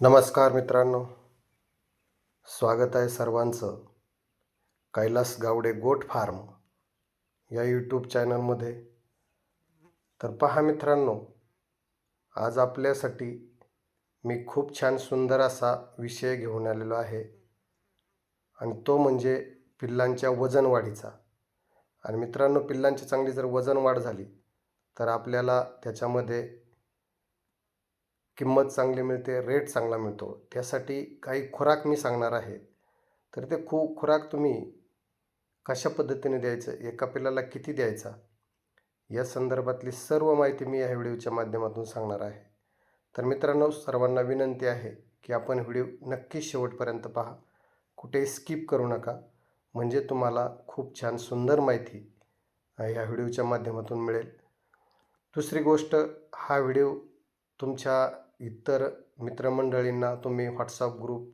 नमस्कार मित्रांनो. स्वागत आहे सर्वांचं. कैलास गावडे गोट फार्म या यूट्यूब चॅनलमध्ये तर पहा मित्रांनो आज आपल्यासाठी मी खूप छान सुंदर असा विषय घेऊन आलेलो आहे. आणि तो म्हणजे पिल्लांच्या वजनवाढीचा आणि मित्रांनो पिल्लांची चांगली जर वजन वाढ झाली तर आपल्याला त्याच्यामध्ये किंमत चांगली मिळते रेट चांगला मिळतो त्यासाठी काही खुराक मी सांगणार आहे. तर ते खू खुराक तुम्ही कशा पद्धतीने द्यायचं एका पिल्लाला किती द्यायचा या संदर्भातली सर्व माहिती मी या व्हिडिओच्या माध्यमातून सांगणार आहे. तर मित्रांनो सर्वांना विनंती आहे की आपण व्हिडिओ नक्की शेवटपर्यंत पहा. कुठेही स्किप करू नका. म्हणजे तुम्हाला खूप छान सुंदर माहिती ह्या व्हिडिओच्या माध्यमातून मिळेल. दुसरी गोष्ट हा व्हिडिओ तुमच्या इतर मित्रमंडळींना तुम्ही व्हॉट्सअप ग्रुप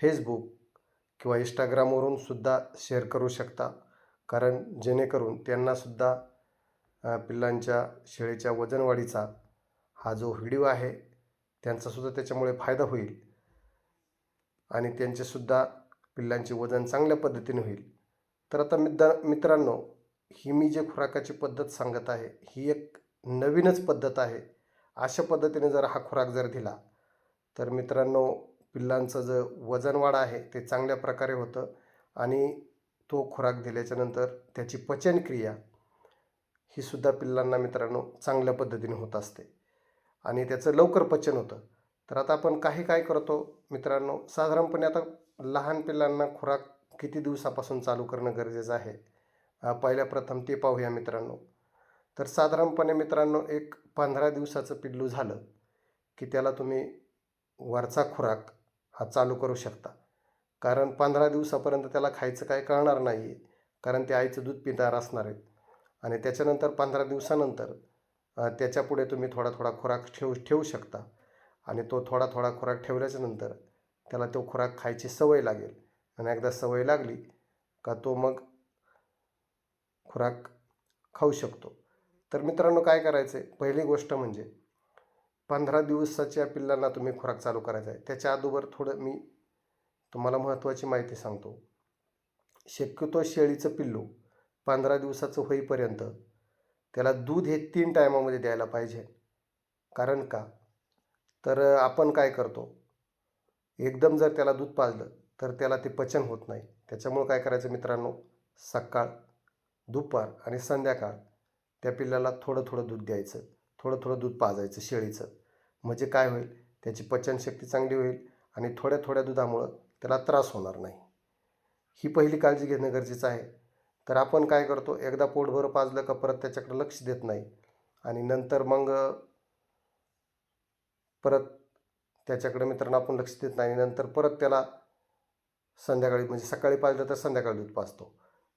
फेसबुक किंवा इंस्टाग्रामवरून सुद्धा शेअर करू शकता. कारण जेणेकरून त्यांनासुद्धा पिल्लांच्या शेळीच्या वजनवाढीचा हा जो व्हिडिओ आहे त्यांचासुद्धा त्याच्यामुळे फायदा होईल. आणि त्यांचेसुद्धा पिल्लांचे वजन चांगल्या पद्धतीने होईल. तर आता मित्र मित्रांनो ही मी जे खुराकाची पद्धत सांगत आहे ही एक नवीनच पद्धत आहे. अशा पद्धतीने जर हा खुराक जर दिला तर मित्रांनो पिल्लांचं जे वजनवाढ आहे ते चांगल्या प्रकारे होतं आणि तो खुराक दिल्याच्यानंतर त्याची पचनक्रिया ही सुद्धा पिल्लांना मित्रांनो चांगल्या पद्धतीने होत असते आणि त्याचं लवकर पचन होतं. तर आता आपण काही काय करतो मित्रांनो साधारणपणे आता लहान पिल्लांना खुराक किती दिवसापासून चालू करणं गरजेचं आहे? पहिल्या प्रथम ते पाहूया मित्रांनो. तर साधारणपणे मित्रांनो एक पंधरा दिवसाचं पिल्लू झालं की त्याला तुम्ही वरचा खुराक हा चालू करू शकता. कारण पंधरा दिवसापर्यंत त्याला खायचं काय कळणार नाही आहे कारण ते आईचं दूध पिणार असणार आहेत. आणि त्याच्यानंतर पंधरा दिवसानंतर त्याच्यापुढे तुम्ही थोडा थोडा खुराक ठेवू ठेवू शकता. आणि तो थोडा थोडा खुराक ठेवल्याच्यानंतर त्याला तो खुराक खायची सवय लागेल. आणि एकदा सवय लागली का तो मग खुराक खाऊ शकतो. तर मित्रांनो काय करायचं आहे पहिली गोष्ट म्हणजे पंधरा दिवसाच्या पिल्लांना तुम्ही खुराक चालू करायचा आहे. त्याच्या अगोदर थोडं मी तुम्हाला महत्त्वाची माहिती सांगतो. शक्यतो शेळीचं पिल्लू पंधरा दिवसाचं होईपर्यंत त्याला दूध हे तीन टायमामध्ये द्यायला पाहिजे. कारण का? तर आपण काय करतो? एकदम जर त्याला दूध पाजलं तर त्याला ते पचन होत नाही. त्याच्यामुळं काय करायचं मित्रांनो? सकाळ दुपार आणि संध्याकाळ त्या पिल्लाला थोडं थोडं दूध द्यायचं थोडं थोडं दूध पाजायचं शेळीचं. म्हणजे काय होईल? त्याची पचनशक्ती चांगली होईल आणि थोड्या थोड्या दुधामुळं त्याला त्रास होणार नाही. ही पहिली काळजी घेणं गरजेचं आहे. तर आपण काय करतो? एकदा पोटभर पाजलं का परत त्याच्याकडे लक्ष देत नाही. आणि नंतर मग परत त्याच्याकडे मित्रांनो आपण लक्ष देत नाही. नंतर परत त्याला संध्याकाळी म्हणजे सकाळी पाजलं तर संध्याकाळी दूध पाजतो.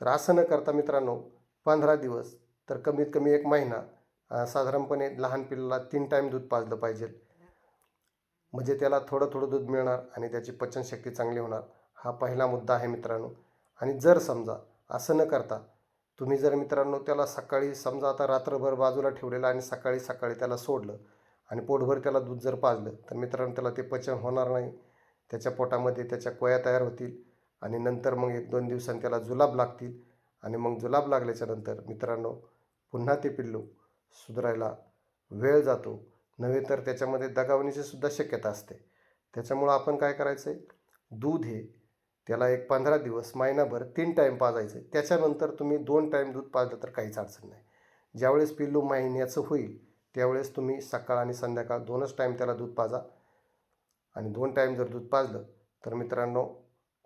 तर असं न करता मित्रांनो पंधरा दिवस तर कमीत कमी एक महिना साधारणपणे लहान पिल्लाला तीन टाईम दूध पाजलं पाहिजे. म्हणजे त्याला थोडं थोडं दूध मिळणार आणि त्याची पचनशक्ती चांगली होणार. हा पहिला मुद्दा आहे मित्रांनो. आणि जर समजा असं न करता तुम्ही जर मित्रांनो त्याला सकाळी समजा आता रात्रभर बाजूला ठेवलेलं आणि सकाळी सकाळी त्याला सोडलं आणि पोटभर त्याला दूध जर पाजलं तर मित्रांनो त्याला ते पचन होणार नाही. त्याच्या पोटामध्ये त्याच्या कोया तयार होतील आणि नंतर मग एक दोन दिवसांनी त्याला जुलाब लागतील. आणि मग जुलाब लागल्याच्या नंतर मित्रांनो पुन्हा ते पिल्लू सुधारायला वेळ जातो. नव्हे तर त्याच्यामध्ये दगावण्याची सुद्धा शक्यता असते. त्याच्यामुळं आपण काय करायचं आहे दूध हे त्याला एक पंधरा दिवस महिनाभर तीन टाईम पाजायचं त्याच्यानंतर तुम्ही दोन टाईम दूध पाजलं तर काहीच अडचण नाही. ज्यावेळेस पिल्लू महिन्याचं होईल त्यावेळेस तुम्ही सकाळ आणि संध्याकाळ दोनच टाईम त्याला दूध पाजा. आणि दोन टाईम जर दूध पाजलं तर मित्रांनो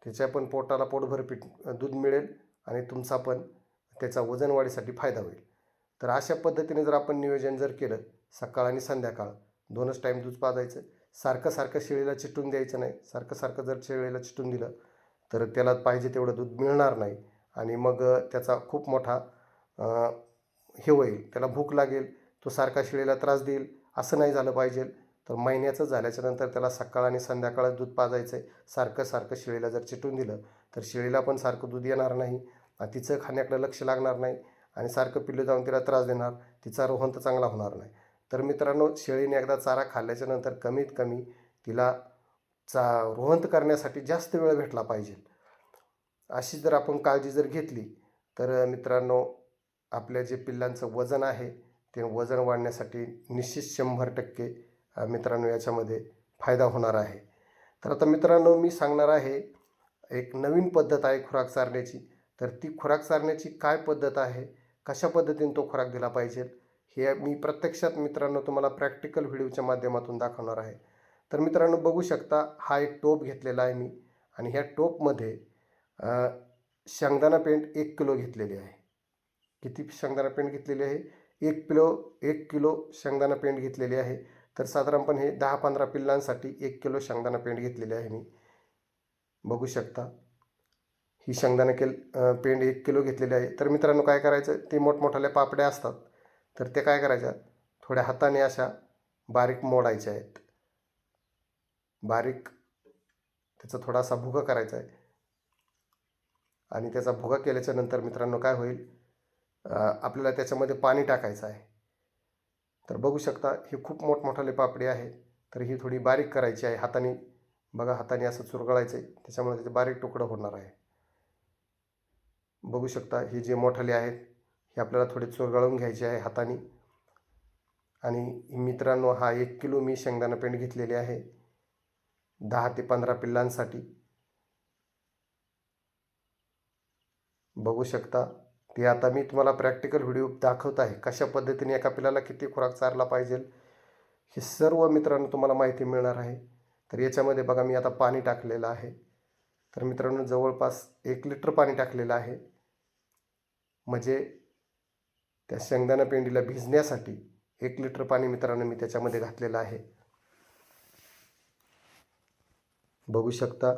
त्याच्या पण पोटाला पोटभर पीठ दूध मिळेल आणि तुमचा पण त्याचा वजन वाढीसाठी फायदा होईल. तर अशा पद्धतीने जर आपण नियोजन जर केलं सकाळ आणि संध्याकाळ दोनच टाईम दूध पाजायचं. सारखं सारखं शेळीला चिटून द्यायचं नाही. सारखं सारखं जर शेळीला चिटून दिलं तर त्याला पाहिजे तेवढं दूध मिळणार नाही. आणि मग त्याचा खूप मोठा हे होईल. त्याला भूक लागेल तो सारखा शेळीला त्रास देईल. असं नाही झालं पाहिजे. तर महिन्याचं झाल्याच्यानंतर त्याला सकाळ आणि संध्याकाळ दूध पाजायचं आहे सारखं सारखं शेळीला जर चिटून दिलं तर शेळीला पण सारखं दूध येणार नाही. तिचं खाण्याकडे लक्ष लागणार नाही. आणि सारखं पिल्लू जाऊन तिला त्रास देणार तिचा रोहन तर चांगला होणार नाही. तर मित्रांनो शेळीने एकदा चारा खाल्ल्याच्या नंतर कमीत कमी तिला चा रोहंत करण्यासाठी जास्त वेळ भेटला पाहिजे. अशी जर आपण काळजी जर घेतली तर मित्रांनो आपल्या जे पिल्लांचं वजन आहे ते वजन वाढण्यासाठी निश्चित शंभर टक्के मित्रांनो याच्यामध्ये फायदा होणार आहे. तर आता मित्रांनो मी सांगणार आहे एक नवीन पद्धत आहे खुराक चारण्याची. तर ती खुराक चारण्याची काय पद्धत आहे? कशा पद्धतीने तो खुराक दिला पाहिजे हे मी प्रत्यक्षात मित्रांनो तुम्हाला प्रॅक्टिकल व्हिडिओच्या माध्यमातून दाखवणार आहे. तर मित्रांनो बघू शकता हा एक टोप घेतलेला आहे मी आणि ह्या टोपमध्ये शेंगदाणा पेंट एक किलो घेतलेली आहे. किती शेंगदाणा पेंट घेतलेली आहे? एक किलो एक किलो शेंगदाणा पेंट घेतलेली आहे. तर साधारणपणे हे दहा पंधरा पिल्लांसाठी एक किलो शेंगदाणा पेंट घेतलेली आहे मी. बघू शकता. ही शेंगदाणा केल पेंड एक किलो घेतलेली आहे. तर मित्रांनो काय करायचं? ते मोठमोठाल्या पापड्या असतात. तर ते काय करायच्या थोड्या हाताने अशा बारीक मोडायच्या आहेत. बारीक त्याचा थोडासा भुगा करायचा आहे. आणि त्याचा भुगा केल्याच्यानंतर मित्रांनो काय होईल? आपल्याला त्याच्यामध्ये पाणी टाकायचं आहे. तर बघू शकता ही खूप मोठमोठाले पापडी आहे. तर ही थोडी बारीक करायची आहे हाताने. बघा हाताने असं चुरगळायचं आहे त्याच्यामुळे त्याचे बारीक तुकडं होणार आहे. बघू शकता हे जे मोठाले आहेत हे आपल्याला थोडे चोरगाळून घ्यायचे आहे हाताने. आणि मित्रांनो हा एक किलो मी शेंगदाणा पेंड घेतलेली आहे. दहा ते पंधरा पिल्लांसाठी. बघू शकता ते आता मी तुम्हाला प्रॅक्टिकल व्हिडिओ दाखवत आहे. कशा पद्धतीने एका पिल्लाला किती खुराक चारला पाहिजे हे सर्व मित्रांनो तुम्हाला माहिती मिळणार आहे. तर याच्यामध्ये बघा मी आता पाणी टाकलेलं आहे. तर मित्रांनो जवळपास एक लिटर पाणी टाकलेलं आहे. म्हणजे त्या शेंगदाणा पेंडीला भिजण्यासाठी एक लिटर पाणी मित्रांनो मी त्याच्यामध्ये घातलेलं आहे. बघू शकता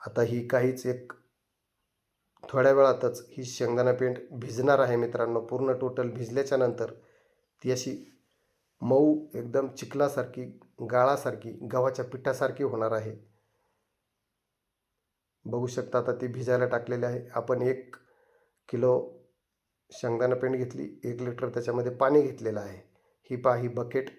आता ही काहीच एक थोड्या वेळातच ही शेंगदाणा पेंट भिजणार आहे मित्रांनो पूर्ण टोटल भिजल्याच्या नंतर ती अशी मऊ एकदम चिखलासारखी गाळासारखी गव्हाच्या पिठासारखी होणार आहे. बघू शकता आता ती भिजायला टाकलेली आहे. आपण एक किलो शेंगदाणा पेंट घेतली एक लिटर त्याच्यामध्ये पाणी घेतलेलं आहे. ही पा ही बकेट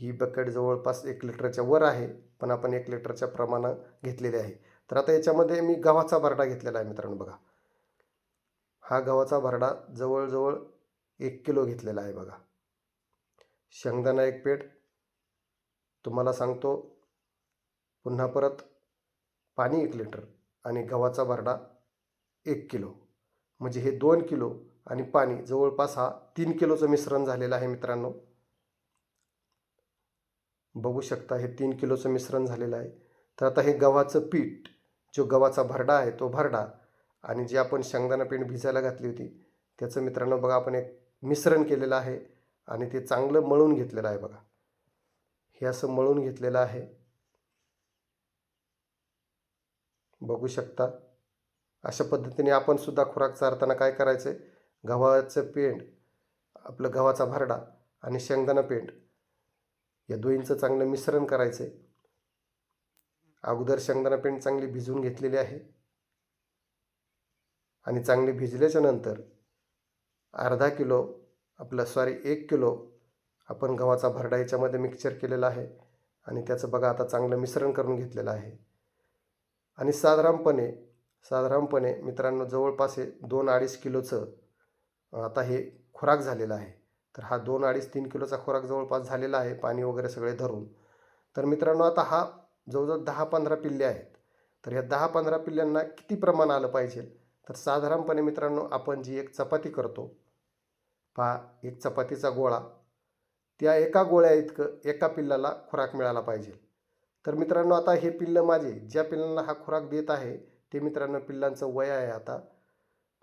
ही बकेट जवळपास एक लिटरच्या वर आहे पण आपण एक लिटरच्या प्रमाणात घेतलेली आहे. तर आता याच्यामध्ये मी गव्हाचा भरडा घेतलेला आहे मित्रांनो बघा. हा गव्हाचा भरडा जवळजवळ एक किलो घेतलेला आहे बघा. शेंगदाणा एक पेट. तुम्हाला सांगतो पुन्हा परत पाणी एक लिटर आणि गव्हाचा भरडा एक किलो. म्हणजे हे दोन किलो आणि पाणी. जवळपास हा तीन किलोचं मिश्रण झालेलं आहे मित्रांनो. बघू शकता हे तीन किलोचं मिश्रण झालेलं आहे. तर आता हे गव्हाचं पीठ जो गव्हाचा भरडा आहे तो भरडा आणि जे आपण शेंगदाणा पीठ भिजायला घातली होती त्याचं मित्रांनो बघा आपण एक मिश्रण केलेलं आहे आणि ते चांगलं मळून घेतलेलं आहे बघा. हे असं मळून घेतलेलं आहे. बघू शकता. अशा पद्धतीने आपण सुद्धा खुराक चारताना काय करायचं आहे गव्हाचं पेंड आपलं गव्हाचा भरडा आणि शेंगदाणा पेंड या दोहींचं चांगलं मिश्रण करायचं आहे. अगोदर शेंगदाणा पेंड चांगली भिजवून घेतलेली आहे. आणि चांगली भिजल्याच्या नंतर अर्धा किलो आपलं सॉरी एक किलो आपण गव्हाचा भरडा याच्यामध्ये मिक्सचर केलेला आहे. आणि त्याचं बघा आता चांगलं मिश्रण करून घेतलेलं आहे. आणि साधारणपणे साधारणपणे मित्रांनो जवळपास हे दोन अडीच किलोचं आता हे खुराक झालेला आहे. तर हा दोन अडीच तीन किलोचा खुराक जवळपास झालेला आहे पाणी वगैरे सगळे धरून. तर मित्रांनो आता हा जवळजवळ दहा पंधरा पिल्ले आहेत. तर ह्या दहा पंधरा पिल्ल्यांना किती प्रमाण आलं पाहिजे? तर साधारणपणे मित्रांनो आपण जी एक चपाती करतो पहा एक चपातीचा गोळा. त्या एका गोळ्या इतकं एका पिल्लाला खुराक मिळाला पाहिजे. तर मित्रांनो आता हे पिल्लं माझे ज्या पिल्लांना हा खुराक देत आहे ते मित्रांनो पिल्लांचं वय आहे आता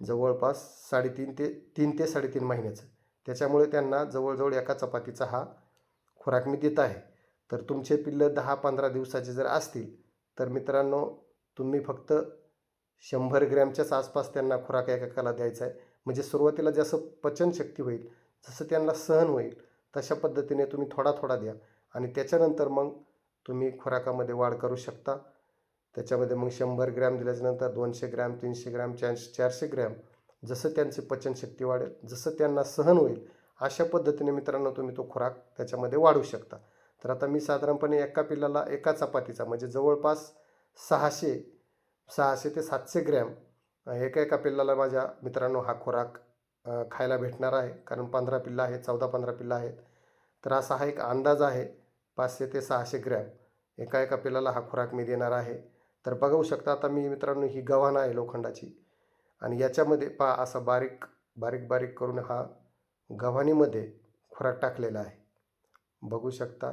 जवळपास साडेतीन ते तीन ते साडेतीन महिन्याचं. त्याच्यामुळे त्यांना जवळजवळ एका चपातीचा हा खुराक मी देत आहे. तर तुमचे पिल्लं दहा पंधरा दिवसाचे जर असतील तर मित्रांनो तुम्ही फक्त शंभर ग्रॅमच्याच आसपास त्यांना खुराक एकाकाला द्यायचा आहे. म्हणजे सुरुवातीला जसं पचनशक्ती होईल जसं त्यांना सहन होईल तशा पद्धतीने तुम्ही थोडा थोडा द्या. आणि त्याच्यानंतर मग तुम्ही खुराकामध्ये वाढ करू शकता. त्याच्यामध्ये मग शंभर ग्रॅम दिल्याच्यानंतर दोनशे ग्रॅम तीनशे ग्रॅम चार चारशे ग्रॅम जसं त्यांची पचनशक्ती वाढेल जसं त्यांना सहन होईल अशा पद्धतीने मित्रांनो तुम्ही तो खुराक त्याच्यामध्ये वाढवू शकता. तर आता मी साधारणपणे एका पिल्लाला एका चपातीचा म्हणजे जवळपास सहाशे सहाशे ते सातशे ग्रॅम एका एका पिल्लाला माझ्या मित्रांनो हा खुराक खायला भेटणार आहे. कारण पंधरा पिल्लं आहेत चौदा पंधरा पिल्लं आहेत. तर असा हा एक अंदाज आहे पाचशे ते सहाशे ग्रॅम. एका एका पिल्लाला हा खुराक मी देणार आहे. तर बघू शकता आता मी मित्रांनो ही गव्हाणं आहे लोखंडाची. आणि याच्यामध्ये पहा असा बारीक बारीक बारीक करून हा गव्हाणीमध्ये खुराक टाकलेला आहे. बघू शकता.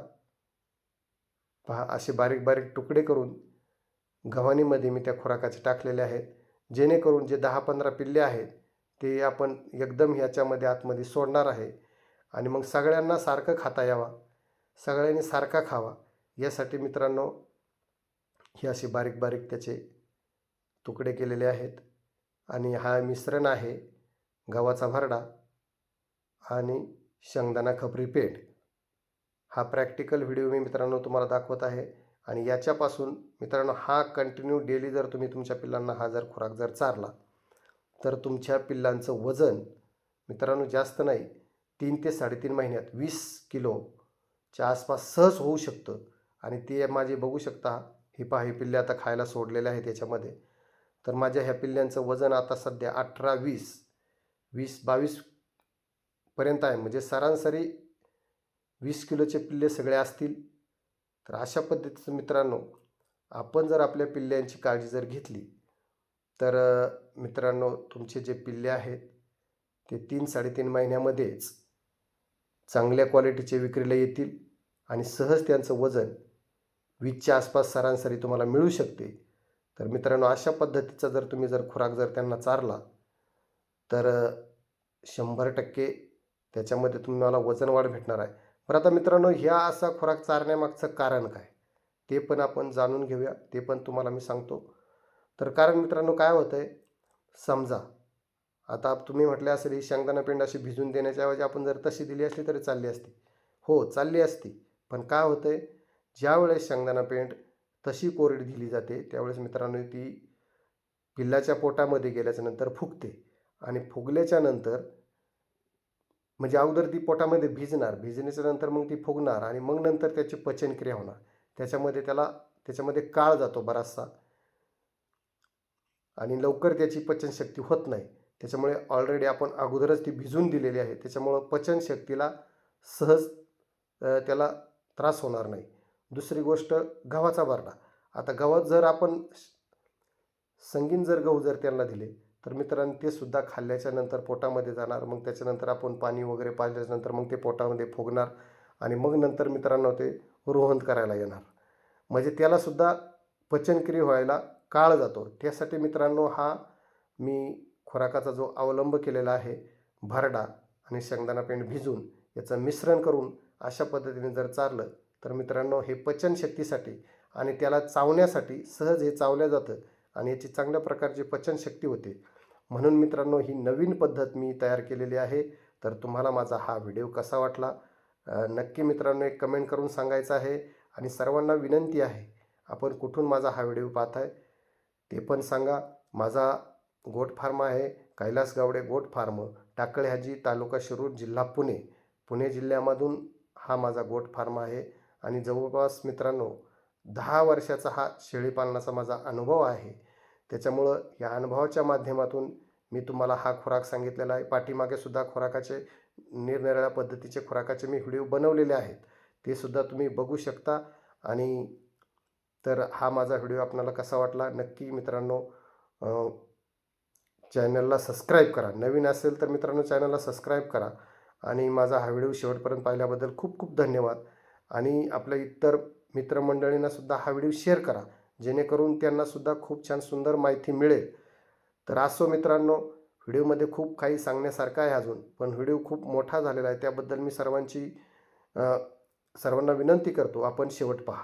पहा असे बारीक बारीक तुकडे करून गव्हाणीमध्ये मी त्या खुराकाचे टाकलेले आहेत. जेणेकरून जे दहा पंधरा पिल्ले आहेत ते आपण एकदम ह्याच्यामध्ये आतमध्ये सोडणार आहे. आणि मग सगळ्यांना सारखं खाता यावा. सगळ्यांनी सारखा खावा. यासाठी मित्रांनो हे असे बारीक बारीक त्याचे तुकडे केलेले आहेत. आणि हा मिश्रण आहे गव्हाचा भरडा आणि शेंगदाणा खपरी पेंड हा प्रॅक्टिकल व्हिडिओ मी मित्रांनो तुम्हाला दाखवत आहे. आणि याच्यापासून मित्रांनो हा कंटिन्यू डेली जर तुम्ही तुमच्या पिल्लांना हा जर खुराक जर चारला तर तुमच्या पिल्लांचं वजन मित्रांनो जास्त नाही. तीन ते साडेतीन महिन्यात वीस किलोच्या आसपास सहज होऊ शकतं. आणि ते माझे बघू शकता ही पहा ही पिल्ले आता खायला सोडलेले आहेत याच्यामध्ये. तर माझ्या ह्या पिल्ल्यांचं वजन आता सध्या अठरा वीस वीस बावीसपर्यंत आहे. म्हणजे सरासरी वीस किलोचे पिल्ले सगळे असतील. तर अशा पद्धतीचं मित्रांनो आपण जर आपल्या पिल्ल्यांची काळजी जर घेतली तर मित्रांनो तुमचे जे पिल्ले आहेत ते तीन साडेतीन महिन्यामध्येच चांगल्या क्वालिटीचे विक्रीला येतील आणि सहज त्यांचं वजन वीसच्या आसपास सरासरी तुम्हाला मिळू शकते. तर मित्रांनो अशा पद्धतीचा जर तुम्ही जर खुराक जर त्यांना चारला तर शंभर टक्के त्याच्यामध्ये तुम्हाला वजन वाढ भेटणार आहे. पण आता मित्रांनो ह्या असा खुराक चारण्यामागचं कारण काय? ते पण आपण जाणून घेऊया. ते पण तुम्हाला मी सांगतो. तर कारण मित्रांनो काय होतं आहे समजा आता तुम्ही म्हटले असेल ही शेंगदाणा पेंड अशी भिजून देण्याच्या ऐवजी आपण जर तशी दिली असली तरी चालली असती. हो चालली असती. पण काय होतं आहे ज्यावेळेस शेंगदाणा पेंट तशी कोरडी दिली जाते त्यावेळेस मित्रांनो ती पिल्लाच्या पोटामध्ये गेल्याच्यानंतर फुगते आणि फुगल्याच्या नंतर म्हणजे अगोदर ती पोटामध्ये भिजणार भिजण्याच्या नंतर मग ती फुगणार आणि मग नंतर त्याची पचनक्रिया होणार. त्याच्यामध्ये त्याला त्याच्यामध्ये काळ जातो बराचसा आणि लवकर त्याची पचनशक्ती होत नाही. त्याच्यामुळे ऑलरेडी आपण अगोदरच ती भिजून दिलेली आहे. त्याच्यामुळं पचनशक्तीला सहज त्याला त्रास होणार नाही. दुसरी गोष्ट गव्हाचा बारडा. आता गव्हात जर आपण संगीन जर गहू जर त्यांना दिले तर मित्रांनो ते सुद्धा खाल्ल्याच्या नंतर पोटामध्ये जाणार मग त्याच्यानंतर आपण पाणी वगैरे पाजल्याच्यानंतर मग ते पोटामध्ये फुगणार आणि मग नंतर मित्रांनो ते रोहन करायला येणार. म्हणजे त्यालासुद्धा पचनक्रिया व्हायला काळ जातो. त्यासाठी मित्रांनो हा मी खुराकाचा जो अवलंब केलेला आहे भरडा आणि शेंगदाणा पेंड भिजून याचं मिश्रण करून अशा पद्धतीने जर चारलं तर मित्रांनो हे पचनशक्तीसाठी आणि त्याला चावण्यासाठी सहज हे चावल्या जातं आणि याची चांगल्या प्रकारची पचनशक्ती होते. म्हणून मित्रांनो ही नवीन पद्धत मी तयार केलेली आहे. तर तुम्हाला माझा हा व्हिडिओ कसा वाटला? नक्की मित्रांनो एक कमेंट करून सांगायचं आहे आणि सर्वांना विनंती आहे आपण कुठून माझा हा व्हिडिओ पाहत आहे ते पण सांगा. माझा गोट फार्म आहे कैलास गावडे गोट फार्म टाकळे हाजी तालुका शिरूर जिल्हा पुणे. पुणे जिल्ह्यामधून हा माझा गोट फार्म आहे. आणि जवळपास मित्रांनो दहा वर्षाचा हा शेळीपालनाचा माझा अनुभव आहे. त्याच्यामुळं या अनुभवाच्या माध्यमातून मी तुम्हाला हा खुराक सांगितलेला आहे. पाठीमागे सुद्धा खुराकाचे निरनिराळ्या पद्धतीचे खुराकाचे मी व्हिडिओ बनवलेले आहेत. ते सुद्धा तुम्ही बघू शकता. आणि तर हा माझा व्हिडिओ आपणाला कसा वाटला? नक्की मित्रांनो चॅनलला सबस्क्राईब करा. नवीन असेल तर मित्रांनो चॅनलला सबस्क्राईब करा. आणि माझा हा व्हिडिओ शेवटपर्यंत पाहिल्याबद्दल खूप खूप धन्यवाद. आणि आपल्या इतर मित्रमंडळींनासुद्धा हा व्हिडिओ शेअर करा. जेणेकरून त्यांनासुद्धा खूप छान सुंदर माहिती मिळेल. तर असो मित्रांनो व्हिडिओमध्ये खूप काही सांगण्यासारखं आहे अजून पण व्हिडिओ खूप मोठा झालेला आहे. त्याबद्दल मी सर्वांची सर्वांना विनंती करतो. आपण शेवट पहा.